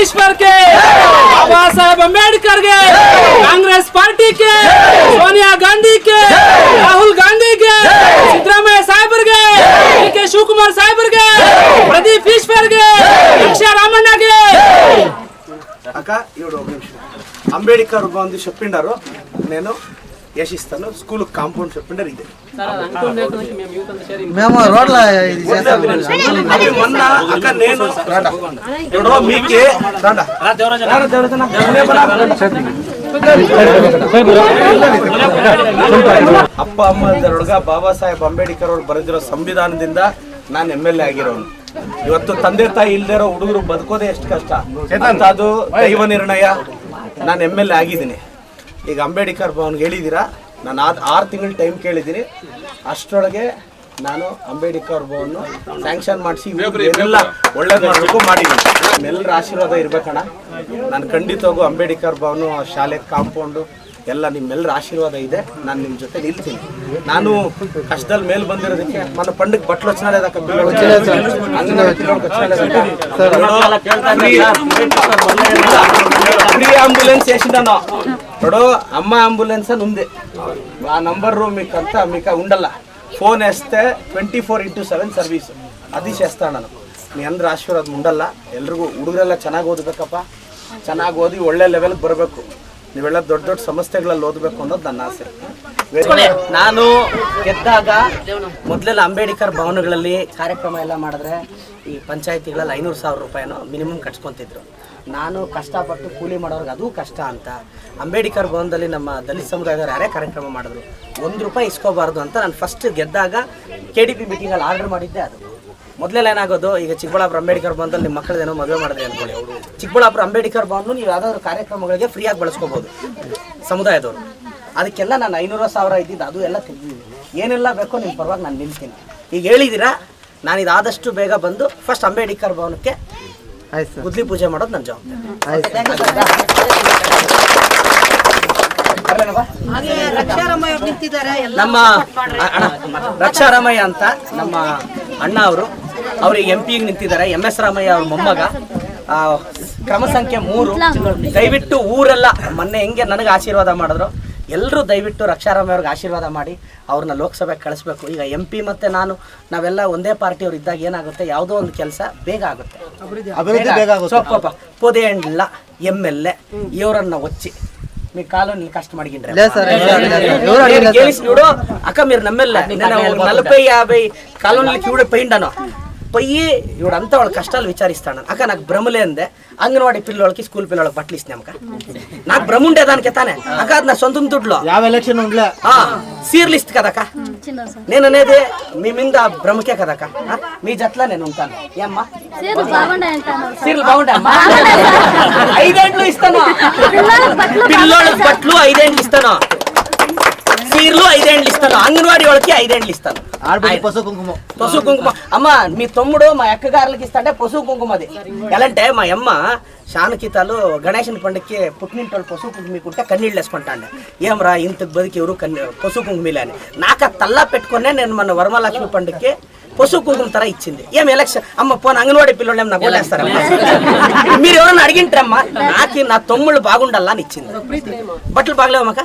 ईश्वर के बाबा साहेब अंबेडकर के कांग्रेस पार्टी के सोनिया गांधी के అక్క ఇవిడు ఒక నిమిషం అంబేద్కర్ బాగుంది చెప్పిండారు నేను యశిస్తాను స్కూల్ కాంపౌండ్ చెప్పిండారు ఇది మేము రోడ్ల ఇది చేస్తాం అది మొన్న అక్క నేను రాడా ఇవిడు మీకే రాడా రాడా, దేవరాజన. నేనే బరా. ಅಪ್ಪ ಅಮ್ಮ ಹುಡುಗ ಬಾಬಾ ಸಾಹೇಬ್ ಅಂಬೇಡ್ಕರ್ ಅವರು ಬರೆದಿರೋ ಸಂವಿಧಾನದಿಂದ ನಾನು ಎಮ್ ಎಲ್ ಎ ಆಗಿರೋನು ಇವತ್ತು ತಂದೆ ತಾಯಿ ಇಲ್ದೇ ಇರೋ ಹುಡುಗರು ಬದುಕೋದೇ ಎಷ್ಟು ಕಷ್ಟ. ಅಂತ ಅದು ದೈವ ನಿರ್ಣಯ. ನಾನು ಎಂ ಎಲ್ ಎ ಆಗಿದ್ದೀನಿ. ಈಗ ಅಂಬೇಡ್ಕರ್ ಭವನ್ಗೆ ಹೇಳಿದ್ದೀರಾ ನಾನು ಆದ್ ಆರು ತಿಂಗಳು ಟೈಮ್ ಕೇಳಿದ್ದೀನಿ. ಅಷ್ಟರೊಳಗೆ ನಾನು ಅಂಬೇಡ್ಕರ್ ಭವನ್ ಸ್ಯಾಂಕ್ಷನ್ ಮಾಡಿಸಿ ಎಲ್ಲ ಒಳ್ಳೇದು ಮಾಡಬೇಕು ಮಾಡಿದ್ದೀನಿ. ಎಲ್ಲರ ಆಶೀರ್ವಾದ ಇರ್ಬೇಕಣ್ಣ. ನಾನು ಖಂಡಿತವಾಗೂ ಅಂಬೇಡ್ಕರ್ ಭವನು ಶಾಲೆ ಕಾಂಪೌಂಡು ಎಲ್ಲ ನಿಮ್ಮೆಲ್ಲರ ಆಶೀರ್ವಾದ ಇದೆ. ನಾನು ನಿಮ್ಮ ಜೊತೆ ನಿಲ್ತೀನಿ. ನಾನು ಕಷ್ಟದಲ್ಲಿ ಮೇಲೆ ಬಂದಿರೋದಕ್ಕೆ ನನ್ನ ಪಂಡಕ್ಕೆ ಬಟ್ಲು ಫ್ರೀ ಆಂಬ್ಯುಲೆನ್ಸ್ చేసిందనో ఇప్పుడు ಅಮ್ಮ అంబులెన్స్ అని ಆ ನಂಬರ್ నంబరు మీకు అంతా ಮಿಕ ಉಂಡಲ್ಲ. Phone ಎಸ್ತೆ twenty four into seven service. అది చేస్తాను ನಾನು. ನೀ ಅಂದ್ರೆ ಆಶೀರ್ವಾದ ಉಂಡಲ್ಲ. ಎಲ್ರಿಗೂ ಹುಡುಗರೆಲ್ಲ ಚೆನ್ನಾಗಿ ಓದಬೇಕಪ್ಪ. ಚೆನ್ನಾಗಿ ಓದಿ ಒಳ್ಳೆ ಲೆವೆಲ್ಗೆ ಬರಬೇಕು. ನೀವೆಲ್ಲ ದೊಡ್ಡ ದೊಡ್ಡ ಸಂಸ್ಥೆಗಳಲ್ಲಿ ಓದಬೇಕು ಅನ್ನೋದು ನನ್ನ ಆಸೆ. ನಾನು ಗೆದ್ದಾಗ ಮೊದಲೆಲ್ಲ ಅಂಬೇಡ್ಕರ್ ಭವನಗಳಲ್ಲಿ ಕಾರ್ಯಕ್ರಮ ಎಲ್ಲ ಮಾಡಿದ್ರೆ ಈ ಪಂಚಾಯತಿಗಳಲ್ಲಿ ಐನೂರು ಸಾವಿರ ರೂಪಾಯಿನೋ ಮಿನಿಮಮ್ ಕಟ್ಸ್ಕೊತಿದ್ರು. ನಾನು ಕಷ್ಟಪಟ್ಟು ಕೂಲಿ ಮಾಡೋರ್ಗೆ ಅದು ಕಷ್ಟ ಅಂತ. ಅಂಬೇಡ್ಕರ್ ಭವನದಲ್ಲಿ ನಮ್ಮ ದಲಿತ ಸಮುದಾಯದವ್ರು ಯಾರೇ ಕಾರ್ಯಕ್ರಮ ಮಾಡಿದ್ರು ಒಂದು ರೂಪಾಯಿ ಇಸ್ಕೋಬಾರ್ದು ಅಂತ ನಾನು ಫಸ್ಟ್ ಗೆದ್ದಾಗ ಕೆ ಡಿ ಪಿ ಮೀಟಿಂಗಲ್ಲಿ ಆರ್ಡರ್ ಮಾಡಿದ್ದೆ ಅದು. ಮೊದಲೆಲ್ಲ ಏನಾಗೋದು ಈಗ ಚಿಕ್ಕಬಳ್ಳಾಪುರ ಅಂಬೇಡ್ಕರ್ ಬಂದು ನಿಮ್ಮ ಮಕ್ಕಳದೇನೋ ಮದುವೆ ಮಾಡಿದ್ರೆ ಅನ್ಕೊಳ್ಳಿ ಚಿಕ್ಕಬಳ್ಳಾಪುರ ಅಂಬೇಡ್ಕರ್ ಬಂದು ನೀವು ಯಾವ್ದಾದ್ರು ಕಾರ್ಯಕ್ರಮಗಳಿಗೆ ಫ್ರೀಯಾಗಿ ಬಳಸ್ಕೋಬೋದು ಸಮುದಾಯದವರು. ಅದಕ್ಕೆಲ್ಲ ನಾನು ಐನೂರು ಸಾವಿರ ಇದ್ದಿದ್ದು ಅದು ಎಲ್ಲ ತೆಗ್ದಿದ್ದೀನಿ ಏನೆಲ್ಲ ಬೇಕೋ ನಿಮ್ಮ ಪರವಾಗಿ ನಾನು ನಿಲ್ತೀನಿ. ಈಗ ಹೇಳಿದ್ದೀರಾ ನಾನು ಇದಾದಷ್ಟು ಬೇಗ ಬಂದು ಫಸ್ಟ್ ಅಂಬೇಡ್ಕರ್ ಭವನಕ್ಕೆ ಗುದ್ಲಿ ಪೂಜೆ ಮಾಡೋದು ನನ್ನ ಜವಾಬ್ದಾರಿ. ಆಯ್ತು ನಮ್ಮ ರಕ್ಷಾರಾಮಯ್ಯ ಅಂತ ನಮ್ಮ ಅಣ್ಣ ಅವರು ಅವ್ರಿಗೆ ಎಂ ಪಿಗೆ ನಿಂತಿದ್ದಾರೆ ಎಂ ಎಸ್ ರಾಮಯ್ಯ ಅವ್ರ ಮೊಮ್ಮಗ ಆ, ಕ್ರಮ ಸಂಖ್ಯೆ ಮೂರು ದಯವಿಟ್ಟು ಊರೆಲ್ಲ ಮೊನ್ನೆ ಹೆಂಗೆ ನನಗೆ ಆಶೀರ್ವಾದ ಮಾಡಿದ್ರು ಎಲ್ಲರೂ ದಯವಿಟ್ಟು ರಕ್ಷಾರಾಮಯ್ಯ ಅವ್ರಿಗೆ ಆಶೀರ್ವಾದ ಮಾಡಿ ಅವ್ರನ್ನ ಲೋಕಸಭೆಗೆ ಕಳಿಸ್ಬೇಕು ಈಗ ಎಂ ಪಿ ಮತ್ತೆ ನಾನು ನಾವೆಲ್ಲ ಒಂದೇ ಪಾರ್ಟಿಯವ್ರು ಇದ್ದಾಗ ಏನಾಗುತ್ತೆ ಯಾವುದೋ ಒಂದು ಕೆಲಸ ಬೇಗ ಆಗುತ್ತೆ ಅಭಿವೃದ್ಧಿ ಬೇಗ ಆಗುತ್ತೆ ಸೊಪ್ಪಪ್ಪ పొదేండ్ల ఎమ్మెల్యే ఎవరన్నా వచ్చి మీ కాలనీ కష్టం అడిగిండ్రు లేదు సార్, లేదు సార్, లేదు సార్. ఎవరు అడిగినా సార్? గెలిచినోడు అక్క మీరు నమ్మెల్లా నేను ఒక నలభై యాభై కాలనీలకి ఇవిడ పోయిండాను పోయి ఇవిడంతా వాళ్ళ కష్టాలు విచారిస్తాను. అక్క నాకు భ్రమలే అందే అంగన్వాడీ పిల్లలకి స్కూల్ పిల్లలకి బట్టలు ఇస్తున్నాం అక్క. నాకు భ్రమ ఉండేదానికి తానే. అక్క అది నా సొంతం దుడ్లో ಯಾವ ఎలక్షన్ ఉండలే. ఆ, సీర్లు ఇస్తుంది కదక్క నేను అనేది మీ మీద భ్రమకే కదక్క మీ జట్ల నేను ఉంటాను. ఏమ్మా సీరియల్ బాగుంటాయమ్మా ఇస్తాను. పిల్లలకు బట్టలు పిల్లోళ్ళకి బట్టలు ఐదేండ్లు ఇస్తాను. సీర్లు ఐదేండ్లు ఇస్తాను. వాళ్ళకి ఐదేండ్లు ఇస్తాను. పసుపు కుంకుమ. పసుపు కుంకుమ. అమ్మ మీ తమ్ముడు మా అక్కగారులకి ఇస్తాంటే పసుపు కుంకుమ అది ఎలాంటే మా అమ్మ శానకీతాలు గణేశన్ పండుగకి పుట్టినింటి వాళ్ళు పసుపు కుంకుమ మీకుంటే కన్నీళ్ళు వేసుకుంటాండే ఏమరా ఇంతకు బతికి ఎవరు కన్నీ పసుపు కుంకుమలే అని నాకు ఆ తల్లా పెట్టుకునే నేను మన వరమలక్ష్మి పండుగకి పసుపు కుంకుమ తర ఇచ్చింది. ఏం ఎలక్షన్? అమ్మ పోను అంగన్వాడీ పిల్లలు నాకు ఓటేస్తారమ్మా మీరు ఎవరైనా అడిగింటారమ్మా? నాకు నా తమ్ముళ్ళు బాగుండాలా అని ఇచ్చింది. బట్టలు బాగలేవు మాక?